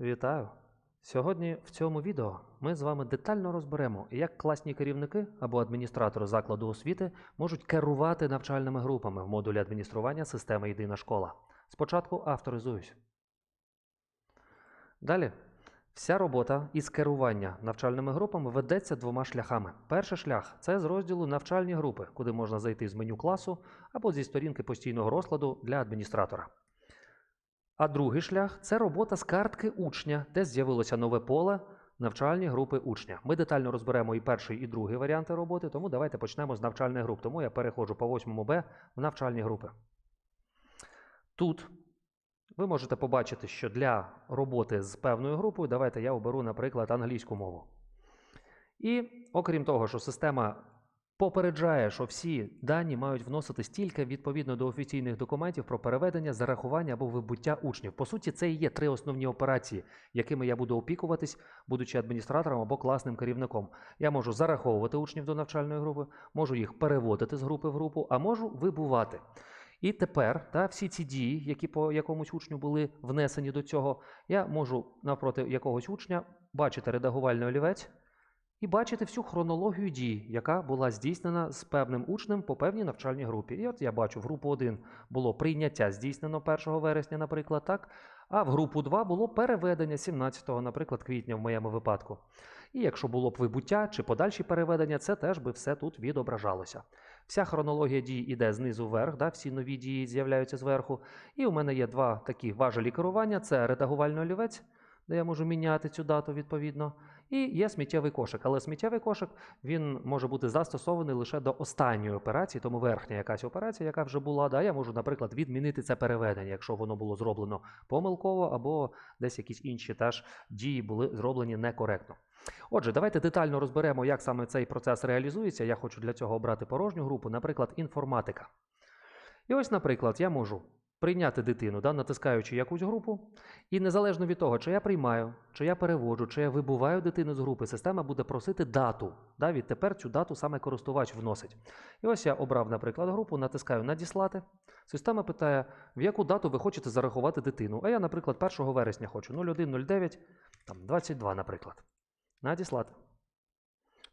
Вітаю! Сьогодні в цьому відео ми з вами детально розберемо, як класні керівники або адміністратори закладу освіти можуть керувати навчальними групами в модулі адміністрування системи Єдина школа. Спочатку авторизуюсь. Далі. Вся робота із керування навчальними групами ведеться двома шляхами. Перший шлях це з розділу навчальні групи, куди можна зайти з меню класу або зі сторінки постійного розкладу для адміністратора. А другий шлях це робота з картки учня, де з'явилося нове поле навчальні групи учня. Ми детально розберемо і перший, і другий варіанти роботи, тому давайте почнемо з навчальних груп. Тому я переходжу по 8 Б в навчальні групи. Тут ви можете побачити, що для роботи з певною групою, давайте я оберу, наприклад, англійську мову. І окрім того, що система попереджає, що всі дані мають вноситись тільки відповідно до офіційних документів про переведення, зарахування або вибуття учнів. По суті, це і є три основні операції, якими я буду опікуватись, будучи адміністратором або класним керівником. Я можу зараховувати учнів до навчальної групи, можу їх переводити з групи в групу, а можу вибувати. І тепер та, всі ці дії, які по якомусь учню були внесені до цього, я можу навпроти якогось учня бачити редагувальний олівець і бачити всю хронологію дій, яка була здійснена з певним учнем по певній навчальній групі. І от я бачу, в групу 1 було прийняття здійснено 1 вересня, наприклад, так, а в групу 2 було переведення 17, наприклад, квітня в моєму випадку. І якщо було б вибуття чи подальші переведення, це теж би все тут відображалося. Вся хронологія дій іде знизу вверх, да, всі нові дії з'являються зверху. І у мене є два такі важелі керування: це редагувальний олівець, де я можу міняти цю дату відповідно. І є сміттєвий кошик. Але сміттєвий кошик він може бути застосований лише до останньої операції, тому верхня якась операція, яка вже була. Да, я можу, наприклад, відмінити це переведення, якщо воно було зроблено помилково, або десь якісь інші теж дії були зроблені некоректно. Отже, давайте детально розберемо, як саме цей процес реалізується. Я хочу для цього обрати порожню групу, наприклад, інформатика. І ось, наприклад, я можу прийняти дитину, да, натискаючи якусь групу, і незалежно від того, чи я приймаю, чи я переводжу, чи я вибуваю дитину з групи, система буде просити дату. Да, відтепер цю дату саме користувач вносить. І ось я обрав, наприклад, групу, натискаю Надіслати. Система питає, в яку дату ви хочете зарахувати дитину. А я, наприклад, 1 вересня хочу 0109, там 22, наприклад. Надіслати.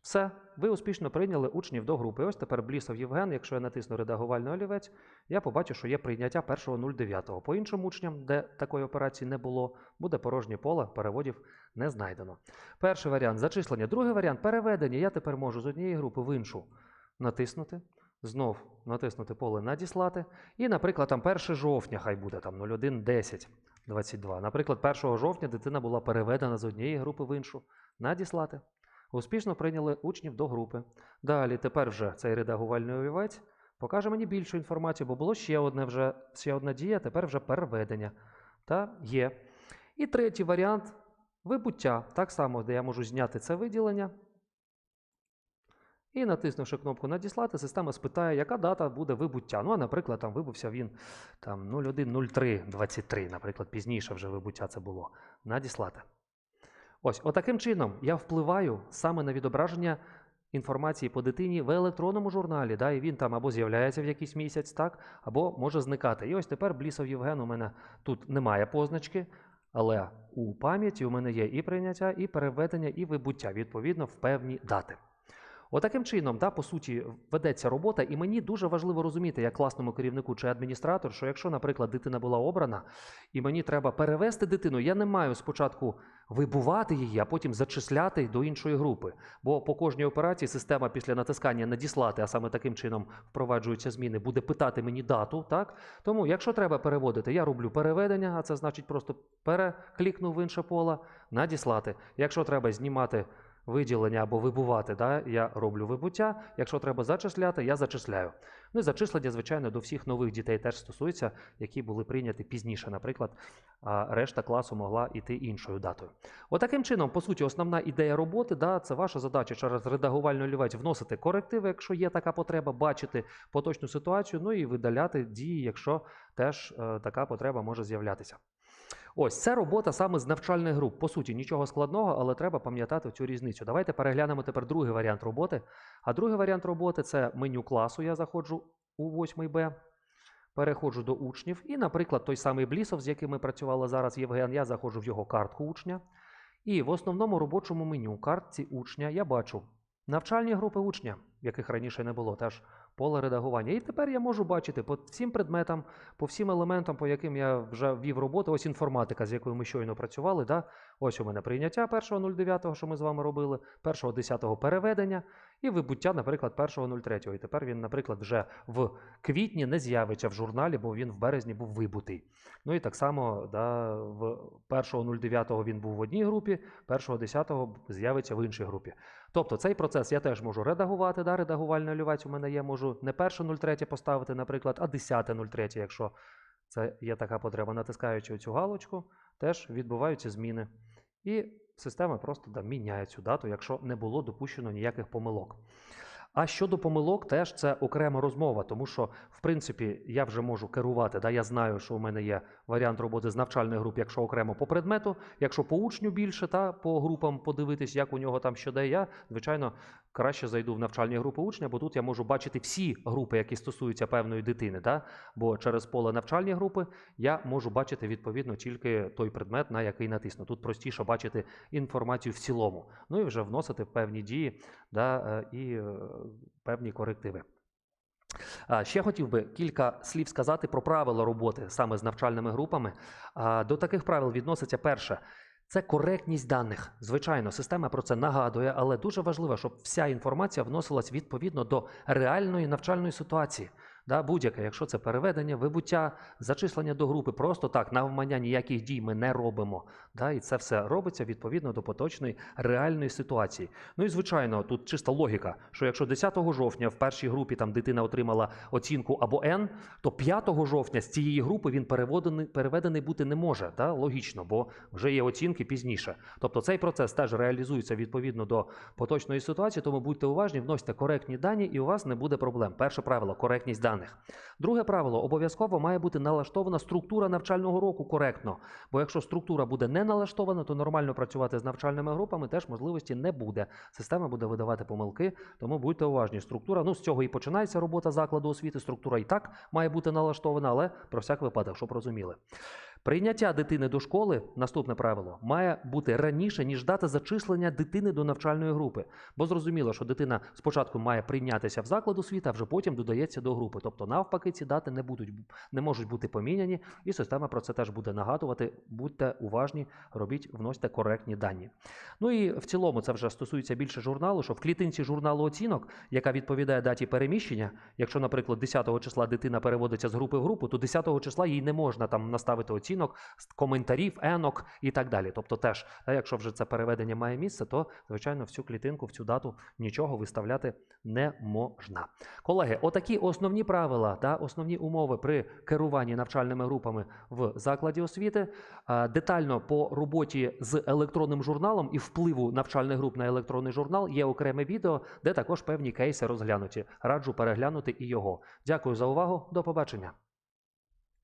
Все, ви успішно прийняли учнів до групи. Ось тепер Блісов Євген, якщо я натисну редагувальний олівець, я побачу, що є прийняття 1.09. По іншим учням, де такої операції не було, буде порожнє поле, переводів не знайдено. Перший варіант зачислення. Другий варіант переведення. Я тепер можу з однієї групи в іншу натиснути. Знов натиснути поле Надіслати. І, наприклад, там 1 жовтня, хай буде там 01.10. 22. Наприклад, 1 жовтня дитина була переведена з однієї групи в іншу. Надіслати. Успішно прийняли учнів до групи. Далі, тепер вже цей редагувальний олівець покаже мені більшу інформацію, бо було ще одне вже, ще одна дія, тепер вже переведення. Та є. І третій варіант вибуття. Так само, де я можу зняти це виділення. І натиснувши кнопку Надіслати, система спитає, яка дата буде вибуття. Ну, а, наприклад, там вибувся він там 01.03.23, наприклад, пізніше вже вибуття це було. Надіслати. Ось, отаким чином я впливаю саме на відображення інформації по дитині в електронному журналі. Да, І він там або з'являється в якийсь місяць, так, або може зникати. І ось тепер Блісов Євген у мене тут немає позначки, але у пам'яті у мене є і прийняття, і переведення, і вибуття, відповідно, в певні дати. Отаким чином, да, по суті, ведеться робота, і мені дуже важливо розуміти, як класному керівнику чи адміністратор, що якщо, наприклад, дитина була обрана, і мені треба перевести дитину, я не маю спочатку вибувати її, а потім зачисляти до іншої групи. Бо по кожній операції система після натискання надіслати, а саме таким чином впроваджуються зміни, буде питати мені дату. Так? Тому, якщо треба переводити, я роблю переведення, а це значить просто переклікнув в інше поле, надіслати. Якщо треба знімати виділення або вибувати, да, я роблю вибуття. Якщо треба зачисляти, я зачисляю. Ну і зачислення, звичайно, до всіх нових дітей теж стосується, які були прийняті пізніше, наприклад, а решта класу могла йти іншою датою. Отаким чином, по суті, основна ідея роботи, да, це ваша задача через редагувальний олівець вносити корективи, якщо є така потреба, бачити поточну ситуацію, ну і видаляти дії, якщо теж е, така потреба може з'являтися. Ось це робота саме з навчальних груп. По суті, нічого складного, але треба пам'ятати цю різницю. Давайте переглянемо тепер другий варіант роботи. А другий варіант роботи це меню класу. Я заходжу у 8 Б. переходжу до учнів. І, наприклад, той самий Блісов, з яким ми працювали зараз, Євген, я заходжу в його картку учня. І в основному робочому меню картці учня я бачу навчальні групи учня, яких раніше не було, теж поле редагування. І тепер я можу бачити по всім предметам, по всім елементам, по яким я вже ввів роботу. Ось інформатика, з якою ми щойно працювали. Да? Ось у мене прийняття 1.09, що ми з вами робили, 1.10 переведення і вибуття, наприклад, 1.03. І тепер він, наприклад, вже в квітні не з'явиться в журналі, бо він в березні був вибутий. Ну і так само да, в 1.09 він був в одній групі, 1.10 з'явиться в іншій групі. Тобто цей процес я теж можу редагувати, да, редагувальний олівець у мене є, можу не 1.03 поставити, наприклад, а 10.03, якщо це є така потреба. Натискаючи цю галочку, теж відбуваються зміни. І система просто да, міняє цю дату, якщо не було допущено ніяких помилок. А щодо помилок, теж це окрема розмова, тому що, в принципі, я вже можу керувати. Да, я знаю, що у мене є варіант роботи з навчальної групи, якщо окремо по предмету, якщо по учню більше, та по групам подивитись, як у нього там що де, я, звичайно, краще зайду в навчальні групи учня, бо тут я можу бачити всі групи, які стосуються певної дитини. Да? Бо через поле навчальні групи я можу бачити відповідно тільки той предмет, на який натисну. Тут простіше бачити інформацію в цілому, ну і вже вносити певні дії да, е, і е, певні корективи. Ще хотів би кілька слів сказати про правила роботи саме з навчальними групами. До таких правил відноситься перше. Це коректність даних. Звичайно, система про це нагадує, але дуже важливо, щоб вся інформація вносилась відповідно до реальної навчальної ситуації. Да, будь-яке, якщо це переведення, вибуття, зачислення до групи, просто так, навмання ніяких дій ми не робимо. Да, і це все робиться відповідно до поточної реальної ситуації. Ну і звичайно, тут чиста логіка, що якщо 10 жовтня в першій групі там дитина отримала оцінку або N, то 5 жовтня з цієї групи він переведений, переведений бути не може. Да? Логічно, бо вже є оцінки пізніше. Тобто цей процес теж реалізується відповідно до поточної ситуації, тому будьте уважні, вносьте коректні дані, і у вас не буде проблем. Перше правило коректність даних. Друге правило обов'язково має бути налаштована структура навчального року коректно. Бо якщо структура буде не налаштована, то нормально працювати з навчальними групами теж можливості не буде. Система буде видавати помилки, тому будьте уважні. Структура, ну з цього і починається робота закладу освіти. Структура і так має бути налаштована, але про всяк випадок, щоб розуміли. Прийняття дитини до школи, наступне правило, має бути раніше, ніж дата зачислення дитини до навчальної групи. Бо зрозуміло, що дитина спочатку має прийнятися в заклад освіти, а вже потім додається до групи. Тобто, навпаки, ці дати не будуть не можуть бути поміняні, і система про це теж буде нагадувати. Будьте уважні, робіть, вносьте коректні дані. Ну і в цілому це вже стосується більше журналу, що в клітинці журналу оцінок, яка відповідає даті переміщення, якщо, наприклад, 10 числа дитина переводиться з групи в групу, то 10 числа їй не можна там наставити оцінок коментарів, енок і так далі. Тобто, теж, та, якщо вже це переведення має місце, то звичайно в цю клітинку, в цю дату нічого виставляти не можна. Колеги, отакі основні правила та основні умови при керуванні навчальними групами в закладі освіти. Детально по роботі з електронним журналом і впливу навчальних груп на електронний журнал є окреме відео, де також певні кейси розглянуті. Раджу переглянути і його. Дякую за увагу. До побачення.